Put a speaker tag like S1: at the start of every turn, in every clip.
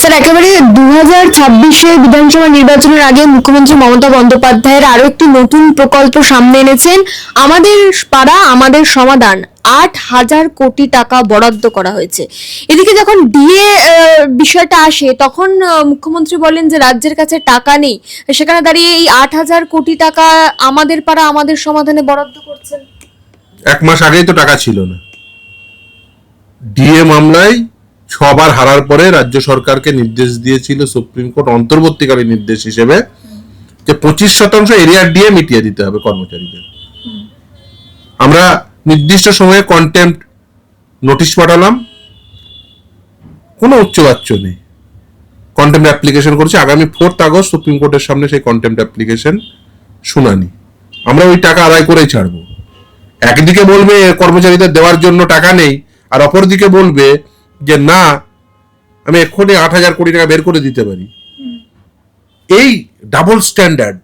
S1: Sir, একেবারে দু হাজার ছাব্বিশে বিধানসভা নির্বাচনের আগে মুখ্যমন্ত্রী মমতা বন্দ্যোপাধ্যায়ের আরও একটি নতুন প্রকল্প সামনে এনেছেন। আমাদের পাড়া, আমাদের সমাধান, আট হাজার কোটি টাকা বরাদ্দ করা হয়েছে। এদিকে যখন ডিএ বিষয়টা আসে, তখন মুখ্যমন্ত্রী বলেন যে রাজ্যের কাছে টাকা নেই। সেখানে দাঁড়িয়ে এই আট হাজার কোটি টাকা আমাদের পাড়া, আমাদের সমাধানে বরাদ্দ করছেন।
S2: এক মাস আগেই তো টাকা ছিল না। ডিএ মামলায় ছবার হারার পরে রাজ্য সরকারকে নির্দেশ দিয়েছিল সুপ্রিম কোর্ট অন্তর্বর্তীকালীন নির্দেশ হিসেবে যে পঁচিশ শতাংশ এরিয়ার ডিএ মিটিয়ে দিতে হবে কর্মচারীদের। আমরা নির্দিষ্ট সময়ে কন্টেম্প নোটিশ পাঠালাম। কোনো উচ্চবাচ্য নেই। কন্টেম্প অ্যাপ্লিকেশন করেছে। আগামী ফোর্থ আগস্ট সুপ্রিম কোর্টের সামনে সেই কন্টেম্প অ্যাপ্লিকেশন শুনানি। আমরা ওই টাকা আদায় করেই ছাড়বো। একদিকে বলবে কর্মচারীদের দেওয়ার জন্য টাকা নেই, আর অপরদিকে বলবে যে না আমি এক্ষুনি আট হাজার কোটি টাকা বের করে দিতে পারি। এই ডাবল স্ট্যান্ডার্ড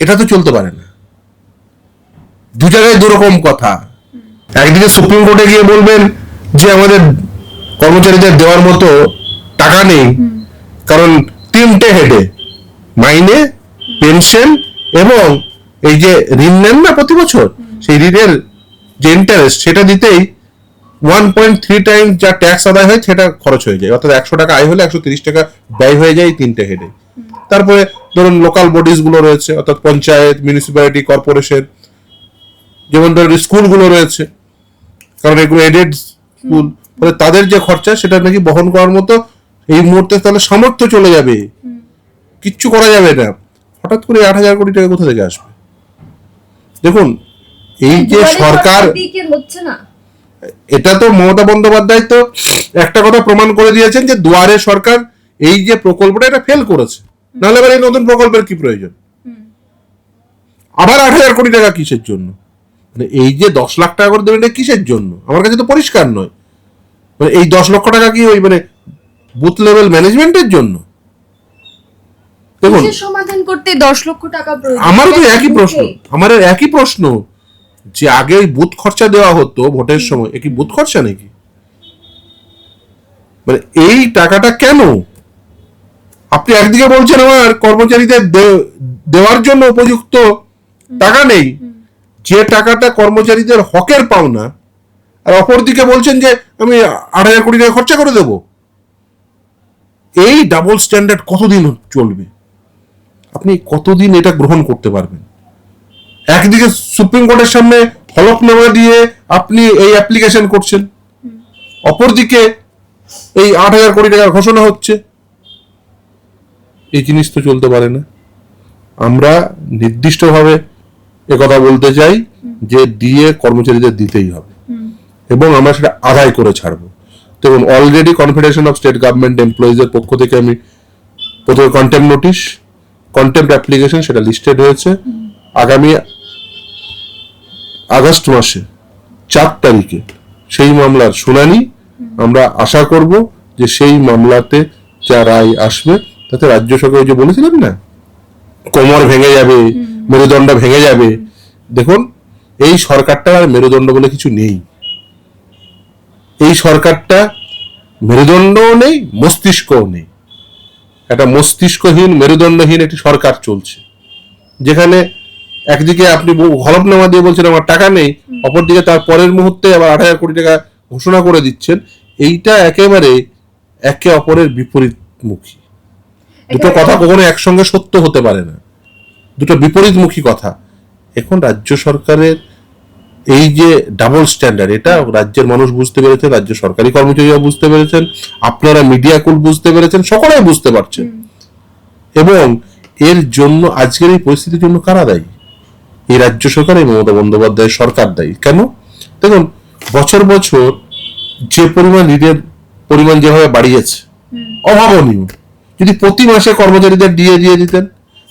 S2: এটা তো চলতে পারে না। দু জায়গায় দুরকম কথা। একদিকে সুপ্রিম কোর্টে গিয়ে বলবেন যে আমাদের কর্মচারীদের দেওয়ার মতো টাকা নেই কারণ তিনটে হেডে মাইনে পেনশন এবং এই যে ঋণ নেন না প্রতি বছর সেই ঋণের যে ইন্টারেস্ট সেটা দিতেই ওয়ান পয়েন্ট থ্রি টাইম যা ট্যাক্স আদায় হয় সেটা খরচ হয়ে যায়। অর্থাৎ একশো টাকা আয় হলে একশো তিরিশ টাকা ব্যয় হয়ে যায় তিনটে হেডে তারপরে ধরুন লোকাল বডিজগুলো রয়েছে অর্থাৎ পঞ্চায়েত মিউনিসিপ্যালিটি কর্পোরেশন যেমন ধরুন স্কুলগুলো রয়েছে কারণ এগুলো এডেড স্কুল ফলে তাদের যে খরচা সেটা নাকি বহন করার মতো এই মুহূর্তে তাহলে সামর্থ্য চলে যাবে। কিচ্ছু করা যাবে না। হঠাৎ করে আট হাজার কোটি টাকা কোথা থেকে আসবে? দেখুন এই যে সরকার
S1: হচ্ছে না।
S2: এটা তো মমতা বন্দ্যোপাধ্যায় তো একটা কথা প্রমাণ করে দিয়েছেন যে দুয়ারে সরকার এই যে প্রকল্পটা এটা ফেল করেছে। নাহলে এবার এই নতুন প্রকল্পের কি প্রয়োজন? আবার আট হাজার কোটি টাকা কিসের জন্য? মানে এই যে দশ লাখ টাকা করে দেবেন এটা কিসের জন্য? আমার কাছে তো পরিষ্কার নয়। মানে এই দশ লক্ষ টাকা কি ওই মানে বুথ লেভেল ম্যানেজমেন্টের জন্য? দেখুন
S1: সমাধান করতে দশ লক্ষ টাকা
S2: আমারও তো একই প্রশ্ন। আমার একই প্রশ্ন। যে আগে বুথ খরচা দেওয়া হতো ভোটের সময়, এ কি বুথ খরচা নাকি? মানে এই টাকাটা কেন? আপনি একদিকে বলছেন আমার কর্মচারীদের দেওয়ার জন্য উপযুক্ত টাকা নেই, যে টাকাটা কর্মচারীদের হকের পাওনা, আর অপরদিকে বলছেন যে আমি আট হাজার কোটি টাকা খরচা করে দেব। এই ডাবল স্ট্যান্ডার্ড কতদিন চলবে? আপনি কতদিন এটা গ্রহণ করতে পারবেন? একদিকে সুপ্রিম কোর্টের সামনে হলফনামা দিয়ে আপনি এই অ্যাপ্লিকেশন করছেন। অপরদিকে এই আট হাজার কোটি টাকার ঘোষণা হচ্ছে। এই জিনিস তো চলতে পারে না। আমরা নির্দিষ্টভাবে কথা বলতে চাই যে দিয়ে কর্মচারীদের দিতেই হবে। এবং আমরা সেটা আদায় করে ছাড়বো। দেখুন already confederation of state government এমপ্লয়িজের পক্ষ থেকে আমি প্রথমে কন্টেম্প নোটিশ কন্টেম্প অ্যাপ্লিকেশন সেটা লিস্টেড হয়েছে। আগামী আগস্ট মাসে চার তারিখে সেই মামলার শুনানি আমরা আশা করব যে সেই মামলাতে যা রায় আসবে তাতে রাজ্য সরকার যে বলেছিলাম না কোমর ভেঙে যাবে মেরুদণ্ড ভেঙে যাবে দেখুন এই সরকারটা আর মেরুদণ্ড বলে কিছু নেই। এই সরকারটা মেরুদণ্ডও নেই মস্তিষ্কও নেই। একটা মস্তিষ্কহীন মেরুদণ্ডহীন একটি সরকার চলছে। যেখানে একদিকে আপনি হলফনামা দিয়ে বলছেন আমার টাকা নেই। অপরদিকে তার পরের মুহূর্তে আবার আট হাজার কোটি টাকা ঘোষণা করে দিচ্ছেন। এইটা একেবারে একে অপরের বিপরীতমুখী। দুটো কথা কখনো একসঙ্গে সত্য হতে পারে না। দুটো বিপরীতমুখী কথা। এখন রাজ্য সরকারের এই যে ডাবল স্ট্যান্ডার্ড এটা রাজ্যের মানুষ বুঝতে পেরেছেন রাজ্য সরকারি কর্মচারীরা বুঝতে পেরেছেন আপনারা মিডিয়া কুল বুঝতে পেরেছেন সকলেই বুঝতে পারছেন। এবং এর জন্য আজকের এই পরিস্থিতির জন্য কারা দায়ী? এই রাজ্য সরকার এই মমতা বন্দ্যোপাধ্যায়ের সরকার দায়ী। কেন? দেখুন বছর বছর যে পরিমাণ ঋণের পরিমাণ যেভাবে বাড়িয়েছে অভাবনীয়। যদি প্রতি মাসে কর্মচারীদের দিয়ে দিয়ে দিতেন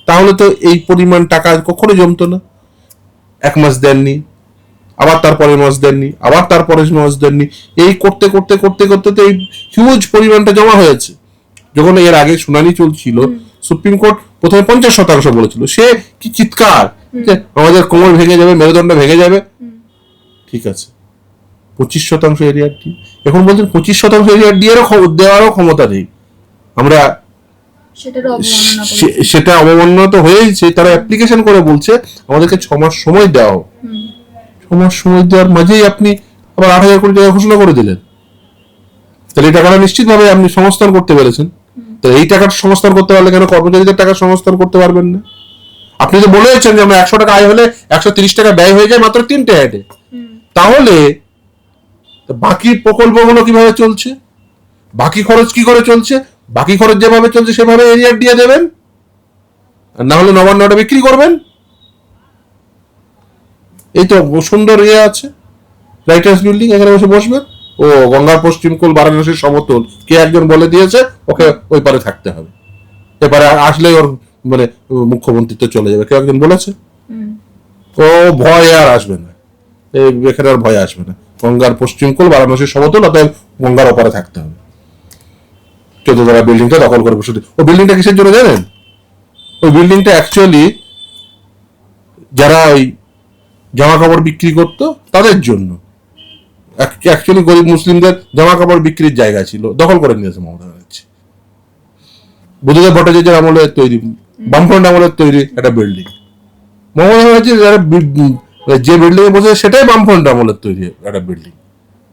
S2: তাহলে তো এই পরিমাণ টাকা কখনো জমতো না। এক মাস দেননি আবার তারপরের মাস দেননি আবার তারপরের মাস দেননি। এই করতে করতে করতে করতে তো এই হিউজ পরিমাণটা জমা হয়েছে। যখন এর আগে শুনানি চলছিল সুপ্রিম কোর্ট প্রথমে পঞ্চাশ শতাংশ বলেছিল। সে কি চিৎকার? আমাদের কোমর ভেঙে যাবে মেরুদণ্ড ভেঙে যাবে। ঠিক আছে। পঁচিশ শতাংশ এরিয়ার কি। এখন বলছেন পঁচিশ শতাংশ এরিয়া দিয়েও দেওয়ারও ক্ষমতা নেই। আমরা সেটা অবমাননা তো হয়েইছে তারা অ্যাপ্লিকেশন করে বলছে আমাদেরকে ছ মাস সময় দেওয়া ছ মাস সময় দেওয়ার মাঝেই আপনি আবার আট হাজার কোটি টাকা ঘোষণা করে দিলেন। তাহলে এই টাকাটা নিশ্চিতভাবে আপনি সংস্থান করতে পেরেছেন। তাহলে এই টাকার সংস্থান করতে পারলে কেন কর্মচারীদের টাকা সংস্থান করতে পারবেন না? আপনি তো বলেছেন যে আমরা একশো টাকা আয় হলে একশো তিরিশ টাকা ব্যয় হয়ে যায় মাত্র তিনটে অ্যাডে তাহলে বাকি প্রকল্পগুলো কীভাবে চলছে? বাকি খরচ কি করে চলছে? বাকি খরচ যেভাবে চলছে সেভাবে এরিয়ার দিয়ে দেবেন? আর না হলে নবান্নটা বিক্রি করবেন? এই তো সুন্দর ইয়ে আছে। রাইটার্স বিল্ডিং এখানে বসে বসবেন। ও গঙ্গার পশ্চিম কোল বারাণসীর সমতল কে একজন বলে দিয়েছে ওকে ওই পারে থাকতে হবে। এপারে আসলে ওর মানে মুখ্যমন্ত্রী তো চলে যাবে। কেউ একজন বলেছে। ও ভয় আর আসবে না। এই এখানে আর ভয় আসবে না। গঙ্গার পশ্চিম কোল বারাণসীর সমতল অতএব গঙ্গার ওপারে থাকতে হবে। চোদ্দতলা বিল্ডিংটা দখল করে বসে ও বিল্ডিংটা কিসের জন্য জানেন? ওই বিল্ডিংটা অ্যাকচুয়ালি যারা ওই জামা কাপড় বিক্রি করতো তাদের জন্য। অ্যাকচুয়ালি গরিব মুসলিমদের জামা কাপড় বিক্রির জায়গা ছিল। দখল করে নিয়েছে মমতা ব্যানার্জি। বুদ্ধদেব ভট্টাচার্যের আমলের তৈরি বামফ্রন্ট আমলের তৈরি একটা বিল্ডিং মমতা ব্যানার্জি যারা যে বিল্ডিং এ বসে সেটাই বামফ্রন্ট আমলের তৈরি একটা বিল্ডিং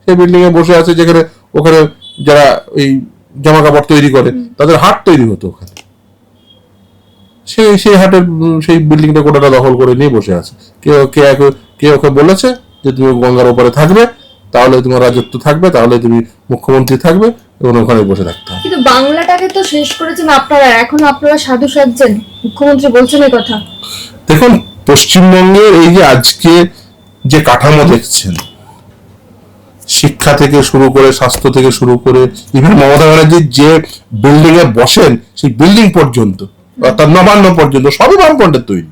S2: সেই বিল্ডিং এ বসে আছে যেখানে ওখানে যারা এই জামা কাপড় তৈরি করে তাদের হাট তৈরি হতো ওখানে। সেই সেই হাটের সেই বিল্ডিংটা গোটাটা দখল করে নিয়ে বসে আছে। কে কে কে ওকে বলেছে যে তুমি গঙ্গার ওপারে থাকবে তাহলে তোমার রাজত্ব থাকবে তাহলে তুমি মুখ্যমন্ত্রী থাকবে এবং ওখানে বসে থাকতে হবে।
S1: কিন্তু বাংলাটাকে তো শেষ করেছেন আপনারা এখন আপনারা সাধু সাজছেন। মুখ্যমন্ত্রী বলছেন এই কথা।
S2: দেখুন পশ্চিমবঙ্গের এই যে আজকে যে কাঠামো দেখছেন শিক্ষা থেকে শুরু করে স্বাস্থ্য থেকে শুরু করে ইভেন মমতা ব্যানার্জির যে বিল্ডিং এ বসেন সেই বিল্ডিং পর্যন্ত অর্থাৎ নবান্ন পর্যন্ত সবই বামফ্রন্টের তৈরি।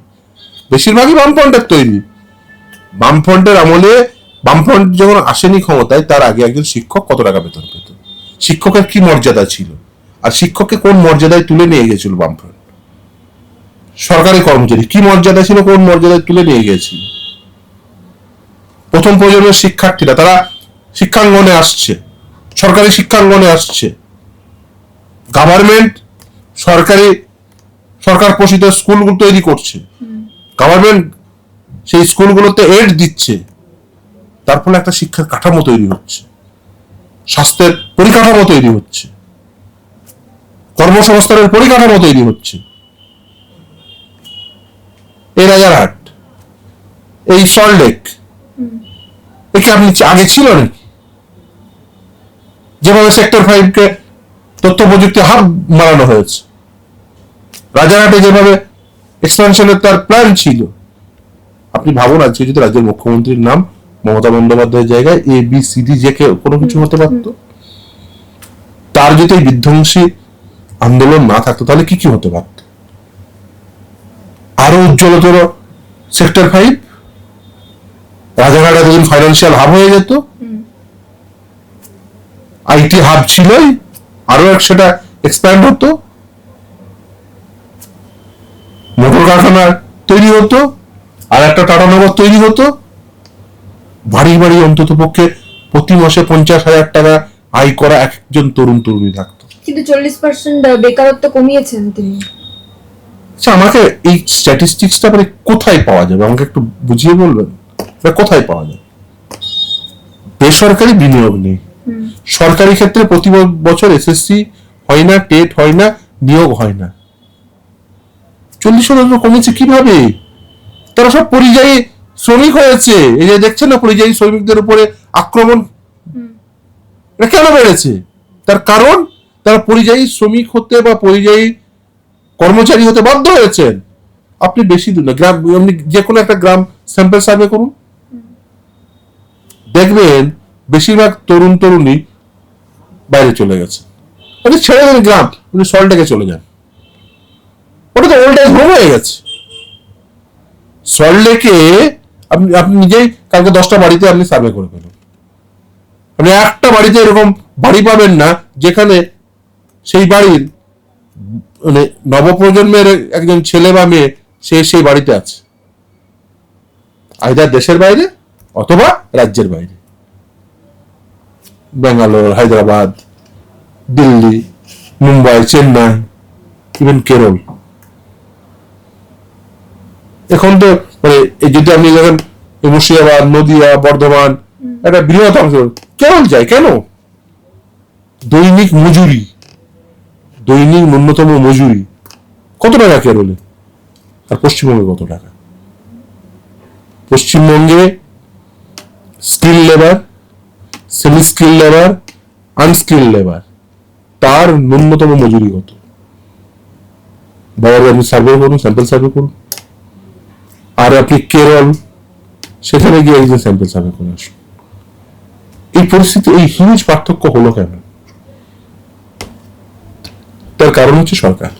S2: বেশিরভাগই বামফ্রন্টের তৈরি। বামফ্রন্টের আমলে বামফ্রন্ট যখন আসেনি ক্ষমতায় তার আগে একজন শিক্ষক কত টাকা বেতন পেত? শিক্ষকের কি মর্যাদা ছিল? আর শিক্ষককে কোন মর্যাদায় তুলে নিয়ে গেছিল বামফ্রন্ট? সরকারি কর্মচারী কি মর্যাদা ছিল কোন মর্যাদায় তুলে নিয়ে গিয়েছিল প্রথম প্রজন্মের শিক্ষার্থীরা তারা শিক্ষাঙ্গনে আসছে সরকারি শিক্ষাঙ্গনে আসছে। গভর্নমেন্ট সরকারি সরকার পোষিত স্কুলগুলো তৈরি করছে। গভর্নমেন্ট সেই স্কুলগুলোতে এড দিচ্ছে। তার ফলে একটা শিক্ষার কাঠামো তৈরি হচ্ছে। স্বাস্থ্যের পরিকাঠামো তৈরি হচ্ছে। কর্মসংস্থানের পরিকাঠামো তৈরি হচ্ছে। এই রাজারহাট এই সল্টলেক একে আপনি আগে ছিল নাকি? যেভাবে সেক্টর ফাইভ কে তথ্য প্রযুক্তি হাব বানানো হয়েছে। রাজারহাটে যেভাবে এক্সপেনশনের তার প্ল্যান ছিল। আপনি ভাবুন, আজকে যদি রাজ্যের মুখ্যমন্ত্রীর নাম মমতা বন্দ্যোপাধ্যায়ের জায়গায় এ বি সি ডি যে কোনো কিছু হতে পারতো? তার যদি বিধ্বংসী আন্দোলন না থাকতো, তাহলে কি কি হতে পারত? আরও উজ্জ্বলতর সেক্টর ফাইভ রাজারহাট এতদিন ফাইন্যান্সিয়াল হাব হয়ে যেত। আইটি হাব ছিলই। আরও এক সেটা এক্সপ্যান্ড হতো। মোটর কারখানা তৈরি হতো। আর একটা টাটা নগর তৈরি হতো। বাড়ি বাড়ি অন্তত পক্ষে প্রতি মাসে পঞ্চাশ হাজার টাকা আয় করা একজন তরুণ তরুণী থাকতো।
S1: কিন্তু চল্লিশ পার্সেন্ট বেকারত্ব কমিয়েছেন তিনি।
S2: আচ্ছা আমাকে এই স্ট্যাটিস্টিক্সটা মানে কোথায় পাওয়া যাবে? আমাকে একটু বুঝিয়ে বলবেন? কোথায় পাওয়া যাবে বেসরকারি বিনিয়োগ নেই। সরকারি ক্ষেত্রে প্রতি বছর এসএসসি হয় না টেট হয় না নিয়োগ হয় না। চল্লিশ শতাংশ কমেছে কীভাবে? তারা সব পরিযায়ী শ্রমিক হয়েছে। এই যে দেখছেন না পরিযায়ী শ্রমিকদের উপরে আক্রমণ? কেন বেড়েছে? তার কারণ তারা পরিযায়ী শ্রমিক হতে বা পরিযায়ী কর্মচারী হতে বাধ্য হয়েছেন। আপনি বেশি দূর না, গ্রাম, আপনি যে কোনো একটা গ্রাম স্যাম্পল সার্ভে করুন। দেখবেন বেশিরভাগ তরুণ তরুণী বাইরে চলে গেছে। আপনি ছেড়ে দেন গ্রাম, আপনি সল্টেকে চলে যান। ওটা তো ওল্ড এজ হোম হয়ে গেছে। সল্টলেকে আপনি আপনি নিজেই কালকে দশটা বাড়িতে আপনি সার্ভে করে ফেলুন। আপনি একটা বাড়িতে এরকম বাড়ি পাবেন না, যেখানে সেই বাড়ির মানে নবপ্রজন্মের একজন ছেলে বা মেয়ে, সে সেই বাড়িতে আছে। আইদার দেশের বাইরে অথবা রাজ্যের বাইরে। ব্যাঙ্গালোর, হায়দ্রাবাদ, দিল্লি, মুম্বাই, চেন্নাই ইভেন কেরল। এখন তো মানে এই যেটা আপনি দেখেন মুর্শিদাবাদ নদিয়া বর্ধমান একটা বৃহৎ অংশ কেরল যায় কেন? দৈনিক মজুরি দৈনিক ন্যূনতম মজুরি কত টাকা কেরলে? আর পশ্চিমবঙ্গে কত টাকা? পশ্চিমবঙ্গে skill labour semi skill labour unskill labour তার ন্যূনতম মজুরি কত? বাবার আপনি সার্ভে করুন স্যাম্পল সার্ভে করুন। আর আপনি কেরল, সেখানে গিয়ে একজন স্যাম্পল সার্ভে করে আসুন। এই পরিস্থিতি, এই হিউজ পার্থক্য হলো কেন? তার কারণ হচ্ছে সরকার।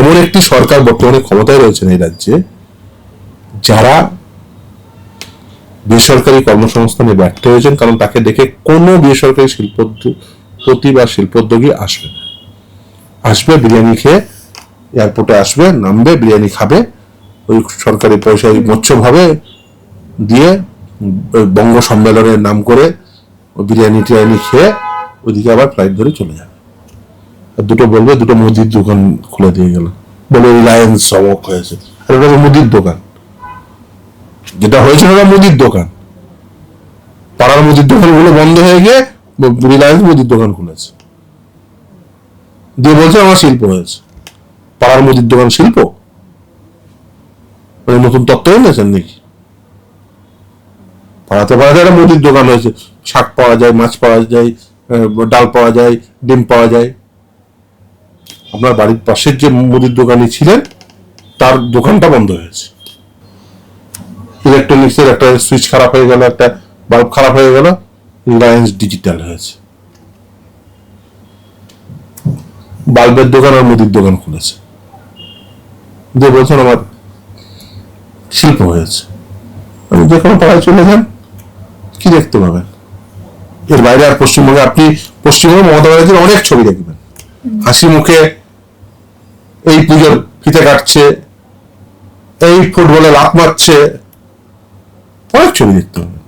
S2: এমন একটি সরকার বর্তমানে ক্ষমতায় রয়েছেন এই রাজ্যে, যারা বেসরকারি কর্মসংস্থানে ব্যর্থ হয়েছেন কারণ তাকে দেখে কোনো বেসরকারি শিল্পপতি বা শিল্পোদ্যোগী আসবে না। আসবে, বিরিয়ানি খেয়ে এয়ারপোর্টে আসবে, নামবে, বিরিয়ানি খাবে ওই সরকারি পয়সা ওই মৎস্যভাবে দিয়ে বঙ্গ সম্মেলনের নাম করে বিরিয়ানি টিরিয়ানি খেয়ে ওইদিকে আবার ফ্লাইট ধরে চলে যাবে। আর দুটো বলবে, দুটো মুদির দোকান খুলে দিয়ে গেল। বলে রিলায়েন্স চমক হয়েছে। আর, ওটা মুদির দোকান। যেটা হয়েছিল ওটা মুদির দোকান। পাড়ার মুদির দোকানগুলো বন্ধ হয়ে গিয়ে রিলায়েন্স মুদির দোকান খুলেছে। দিয়ে বলছে আমার শিল্প হয়েছে। পাড়ার মুদির দোকান শিল্প? মানে নতুন তত্ত্ব এনেছেন নাকি? পাড়াতে পাড়াতে একটা মুদির দোকান হয়েছে শাক পাওয়া যায়, মাছ পাওয়া যায় ডাল পাওয়া যায়, ডিম পাওয়া যায়। আপনার বাড়ির পাশের যে মুদির দোকানি ছিলেন, তার দোকানটা বন্ধ হয়েছে। ইলেকট্রনিক্সের একটা সুইচ খারাপ হয়ে গেল, একটা বাল্ব খারাপ হয়ে গেল, রিলায়েন্স ডিজিটাল হয়েছে। বাল্বের দোকান আর মুদির দোকান খুলেছে। দিয়ে বলছেন আমার শিল্প হয়েছে। আপনি যে কোনো পাড়ায় চলে যান, কি দেখতে পাবেন? এর বাইরে আর পশ্চিমবঙ্গে আপনি, পশ্চিমবঙ্গে মমতা ব্যানার্জির অনেক ছবি দেখবেন। হাসি মুখে এই পুজোর ফিতে কাটছে, এই ফুটবলে লাফ মারছে, অনেক ছবি দেখতে হবে